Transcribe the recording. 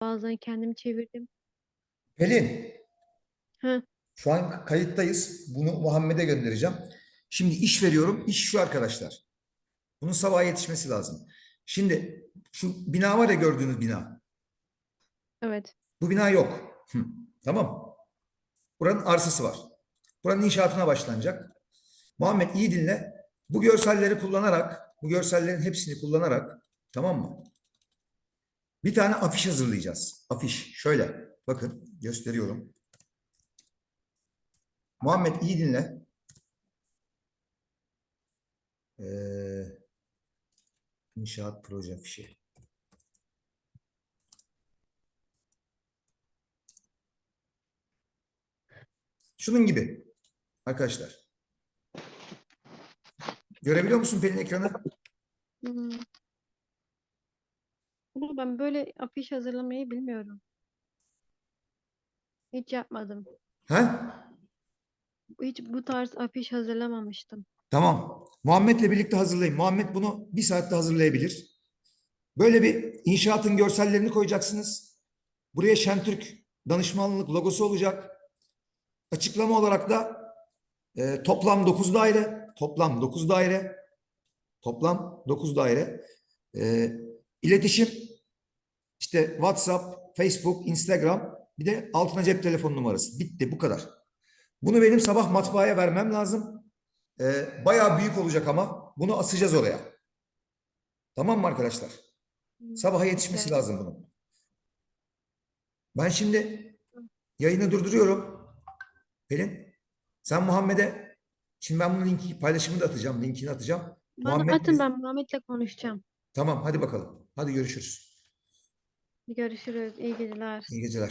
Bazen kendim çevirdim. Pelin, Hı. şu an kayıttayız. Bunu Muhammed'e göndereceğim. Şimdi iş veriyorum. İş şu arkadaşlar. Bunun sabah yetişmesi lazım. Şimdi şu bina var ya gördüğünüz bina. Evet. Bu bina yok. Hı, Tamam. Buranın arsası var. Buranın inşaatına başlanacak. Muhammed iyi dinle. Bu görselleri kullanarak, bu görsellerin hepsini kullanarak, tamam mı? Bir tane afiş hazırlayacağız. Afiş. Şöyle. Bakın gösteriyorum. Muhammed iyi dinle. Ee, inşaat proje afişi. Şunun gibi arkadaşlar. Görebiliyor musun Pelin ekranı? Hmm. Ama ben böyle afiş hazırlamayı bilmiyorum. Hiç yapmadım. Ha? Hiç bu tarz afiş hazırlamamıştım. Tamam. Muhammed'le birlikte hazırlayın. Muhammed bunu bir saatte hazırlayabilir. Böyle bir inşaatın görsellerini koyacaksınız. Buraya Şentürk danışmanlık logosu olacak. Açıklama olarak da e, toplam 9 daire. Toplam 9 daire. Toplam 9 daire. E, iletişim işte WhatsApp, Facebook, Instagram bir de altına cep telefon numarası. Bitti bu kadar. Bunu benim sabah matbaaya vermem lazım. Ee, bayağı büyük olacak ama bunu asacağız oraya. Tamam mı arkadaşlar? Sabaha yetişmesi Evet. lazım bunun. Ben şimdi yayını durduruyorum. Pelin, sen Muhammed'e şimdi ben bunun linki paylaşımını da atacağım. Linkini atacağım. Bana Muhammed atın ben Muhammed'le konuşacağım. Tamam hadi bakalım. Hadi görüşürüz. Görüşürüz. İyi geceler. İyi geceler.